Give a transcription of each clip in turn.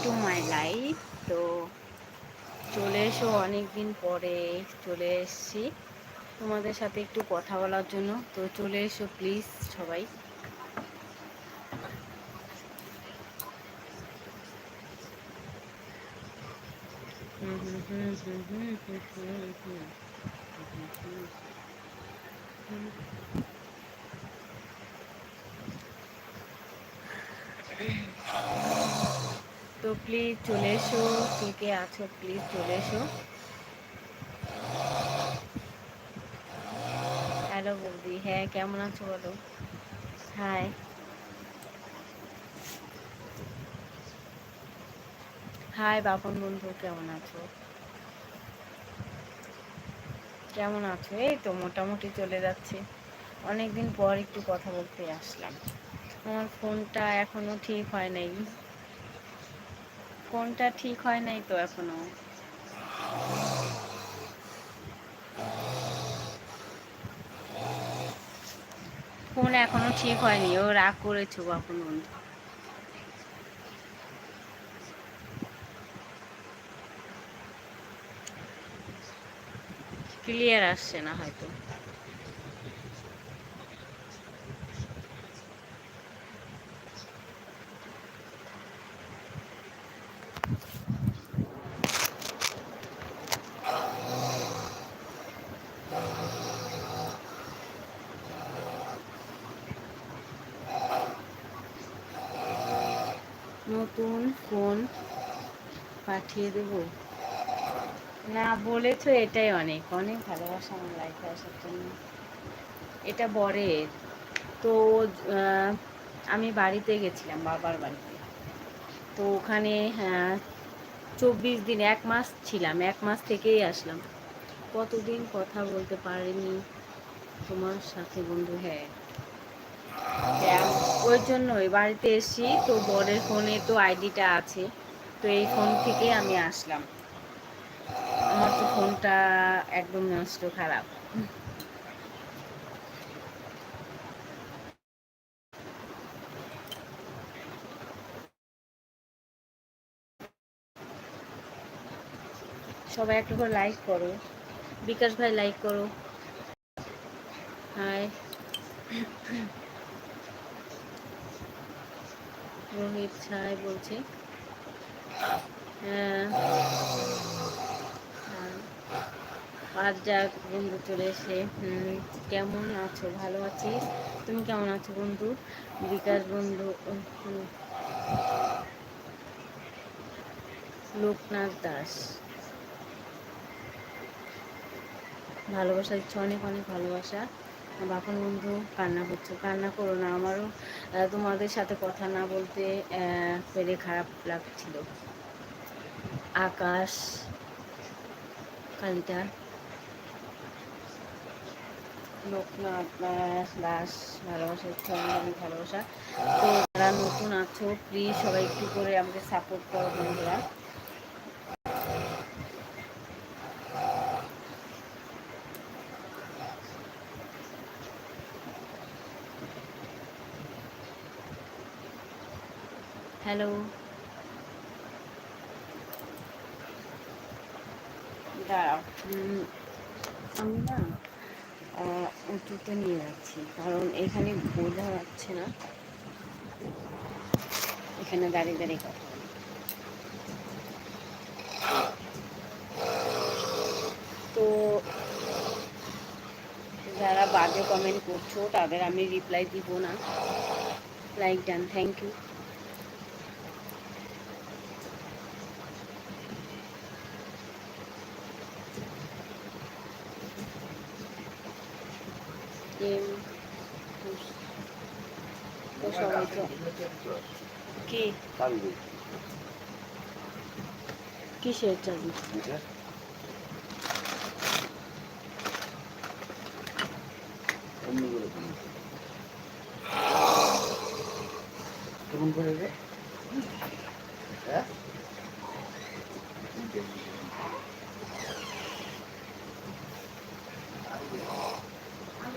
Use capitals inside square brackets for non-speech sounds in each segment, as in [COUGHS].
To my life তো চলে এসো অনেক দিন পরে, চলে এসছি তোমাদের সাথে একটু কথা বলার জন্য। তো চলে এসো প্লিজ সবাই। হুম হুম হুম হুম হুম হুম হুম হুম তো প্লিজ চলে এসো, কে কে আছো প্লিজ চলে এসো। হ্যালো বৌদি হ্যাঁ কেমন আছো বলো? হাই হাই বাপন বন্ধু, কেমন আছো? কেমন আছো? এই তো মোটামুটি চলে যাচ্ছে। অনেকদিন পর একটু কথা বলতে আসলাম। আমার ফোনটা এখনও ঠিক হয় নাই। ফোনটা ঠিক হয় নাই তো এখনও? ফোন এখনও ঠিক হয়নি? ও রাগ করেছ বাপন বন্ধু? ক্লিয়ার আসছে না হয়তো নতুন ফোন পাঠিয়ে দেব? না, বলেছ এটাই অনেক। অনেক ভালোবাসা আমার লাইফে আসার জন্য। এটা বরের। তো আমি বাড়িতে গেছিলাম, বাবার বাড়িতে। তো ওখানে চব্বিশ দিন, এক মাস ছিলাম, এক মাস থেকেই আসলাম। কতদিন কথা বলতে পারিনি তোমার সাথে, বন্ধু? হ্যাঁ। ওই জন্যই বাড়িতে এসছি। তো বরের ফোনে তো আইডিটা আছে। তো এই ফোন থেকে আমি আসলাম। আমার তো ফোনটা একদম নষ্ট খারাপ। সবাই একটু করে লাইক করো। বিকাশ ভাই লাইক করো। হাই [COUGHS] রোহিত ছাই বলছে। হ্যাঁ। আর যাক বন্ধু চলে এসে। কেমন আছো? ভালো আছিস তুমি কেমন আছো বন্ধু? বিকাশ বন্ধু লোকনাথ দাস। ভালোবাসা দিচ্ছে, অনেক অনেক ভালোবাসা। বাপন বন্ধু, কান্না করছ। কান্না করো না, আমারও তোমাদের সাথে কথা না বলতে পেরে খারাপ লাগছিল। আকাশ কালিটা লোকনাথ দাস ভালোবাসা ভালোবাসা। তো যারা নতুন আছো প্লিজ সবাই একটু করে আমাকে সাপোর্ট করো বন্ধুরা। হ্যালো আমি না উঁচুতে নিয়ে যাচ্ছি, কারণ এখানে বোঝা যাচ্ছে না। এখানে দাঁড়িয়ে দাঁড়িয়ে কথা তো যারা বাজে কমেন্ট করছ, তাদের আমি রিপ্লাই দিব না। লাইক ডান থ্যাংক ইউ এম কি কিসের চাবি কেমন করে রে হ্যাঁ Thank you.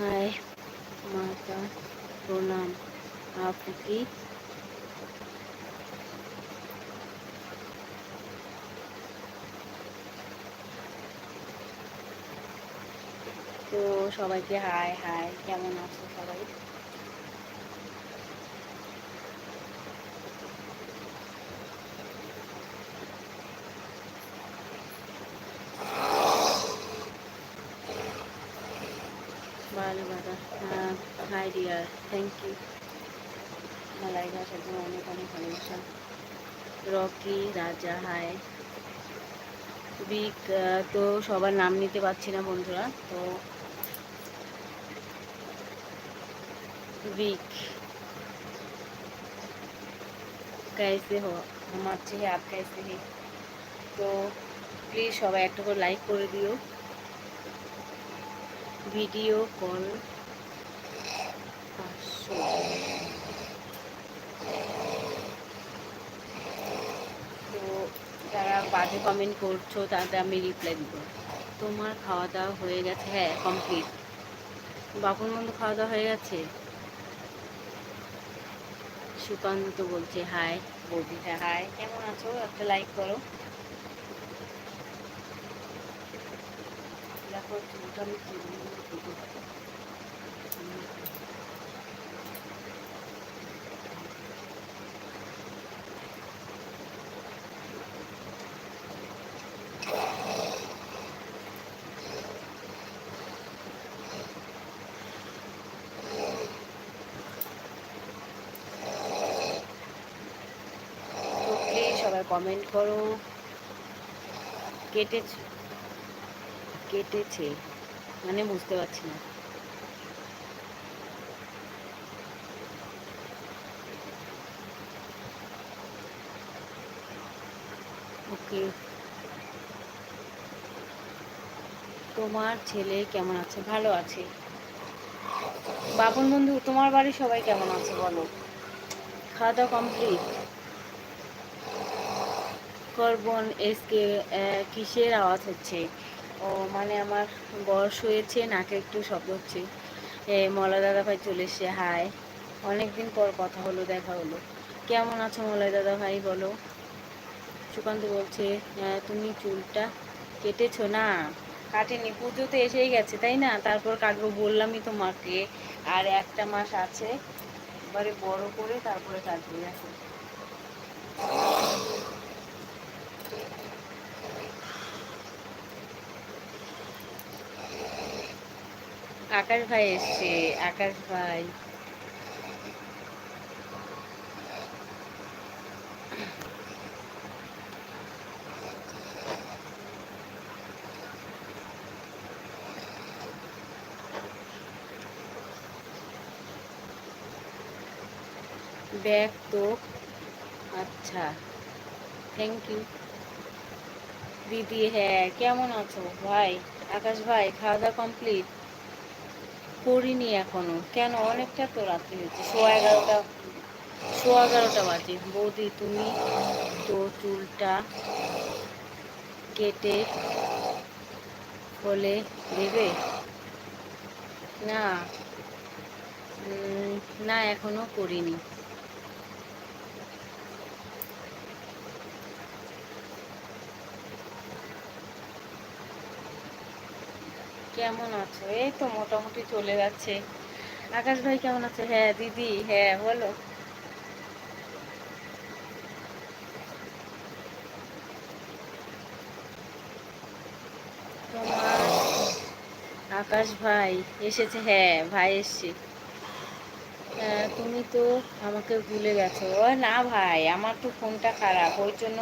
হাই মাতা প্রণাম। আপনি কি? তো সবাইকে হাই হাই। কেমন আছো সবাই? ভালো দাদা হ্যাঁ হাই ডিয়ার থ্যাংক ইউ আমার লাইভ আসার জন্য অনেক অনেক ভালোবাসা রকি রাজা হাই বিক তো সবার নাম নিতে পারছি না বন্ধুরা তো विक कैसे हो हम अच्छे हैं आप कैसे हैं তো প্লিজ সবাই একটা করে লাইক করে দিও ভিডিও কল তো যারা বাজে কমেন্ট করছ, তাদের আমি রিপ্লাই দিব। তোমার খাওয়া দাওয়া হয়ে গেছে? হ্যাঁ কমপ্লিট বাপুর মতো খাওয়া দাওয়া হয়ে গেছে? সুকান্ত বলছে হাই বৌদিটা হাই কেমন আছো? একটা লাইক করো দেখো চুলটা আমি সবাই কমেন্ট করো। কেটেছে কেটেছে। মানে বুঝতে পারছি না। ওকে। তোমার ছেলে কেমন আছে? ভালো আছে। বাপন বন্ধু, তোমার বাড়ি সবাই কেমন আছে বলো? খাওয়া কমপ্লিট করবন, এসকে কিসের আওয়াজ হচ্ছে? ও মানে আমার বয়স হয়েছে, নাকে একটু শব্দ হচ্ছে। এ, মলা দাদা ভাই চলে এসে হাই অনেকদিন পর কথা হলো, দেখা হলো। কেমন আছো মলয় দাদা ভাই বলো। সুকান্ত বলছে তুমি চুলটা কেটেছো না? কাটেনি পুজো তো এসেই গেছে, তাই না? তারপর কাটবো বললামই তোমাকে আর একটা মাস আছে, এবারে বড় করে তারপরে কাটবো দেখো। আকাশ ভাই এসছে, আকাশ ভাই। ব্যাগ তো। আচ্ছা থ্যাংক ইউ দিদি হ্যাঁ কেমন আছো? ভাই, আকাশ ভাই, খাওয়া দাওয়া কমপ্লিট করিনি এখনও। কেন? অনেকটা তো রাত্রি হচ্ছে। সোয়া এগারোটা সোয়া এগারোটা বাজে। বৌদি, তুমি তো চুলটা কেটে হলে দেবে? না না, এখনও করিনি। কেমন আছো? এই তো মোটামুটি চলে যাচ্ছে। আকাশ ভাই কেমন আছে? হ্যাঁ দিদি হ্যাঁ বলো। আকাশ ভাই এসেছে? হ্যাঁ ভাই এসছে। তুমি তো আমাকে ভুলে গেছো। না ভাই, আমার তো ফোনটা খারাপ। ওই জন্য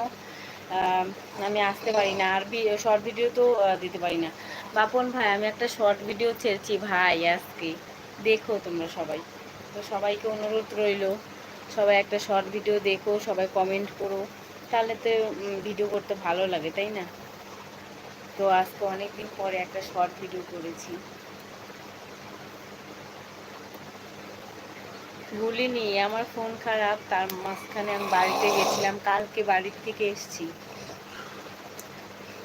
আমি আসতে পারি না। আর শর্ট ভিডিও তো দিতে পারি না। বাপন ভাই, আমি একটা শর্ট ভিডিও ছেড়েছি ভাই আজকে। দেখো তোমরা সবাই। তো সবাইকে অনুরোধ রইল, সবাই একটা শর্ট ভিডিও দেখো, সবাই কমেন্ট করো। তাহলে তো ভিডিও করতে ভালো লাগে, তাই না? তো আজকে অনেকদিন পরে একটা শর্ট ভিডিও করেছি। ভুলিনি, আমার ফোন খারাপ, তার মাঝখানে আমি বাড়িতে গেছিলাম, কালকে বাড়ির থেকে এসছি।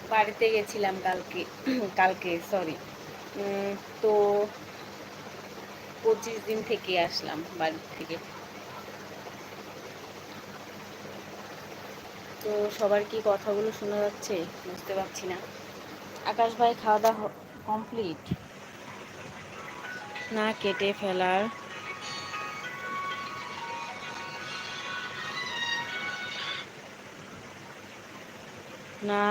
বাড়িতে গেছিলাম কালকে [CLEARS THROAT] কালকে সরি তো পঁচিশ দিন থেকে আসলাম বাড়ির থেকে। তো সবার কি কথাগুলো শোনা যাচ্ছে? বুঝতে পারছি না। আকাশ ভাই, খাওয়া দাওয়া কমপ্লিট না, কেটে ফেলার। না।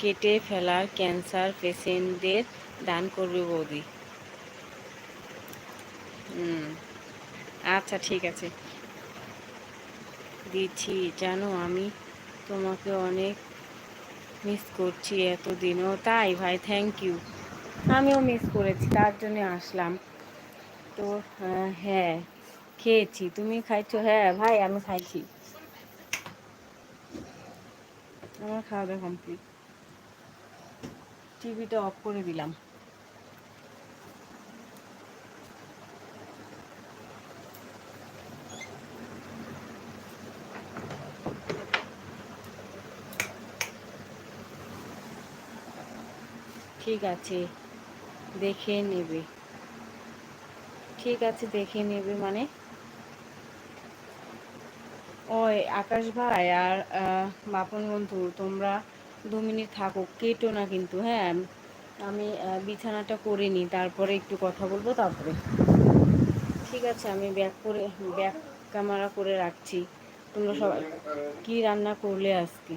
কেটে ফেলার ক্যান্সার পেশেন্টদের দান করবে বৌদি। হুম আচ্ছা ঠিক আছে। দিচ্ছি, জানো আমি তোমাকে অনেক মিস করছি এতদিনও। তাই ভাই থ্যাংক ইউ আমিও মিস করেছি, তার জন্য আসলাম। তো হ্যাঁ খেয়েছি। তুমি খাইছো? হ্যাঁ ভাই, আমি খাইছি। আমার খাওয়া দাওয়া কমপ্লিট টিভিটা অফ করে দিলাম। ঠিক আছে, দেখে নেবে। ঠিক আছে, দেখে নেবে মানে? ওই আকাশ ভাই আর বাপন বন্ধু, তোমরা দু মিনিট থাকুক, কেটো না কিন্তু হ্যাঁ। আমি বিছানাটা করে নিই, তারপরে একটু কথা বলব, তারপরে। ঠিক আছে, আমি ব্যাক করে ব্যাক ক্যামেরা করে রাখছি। তোমরা সবাই, কি রান্না করলে আজকে?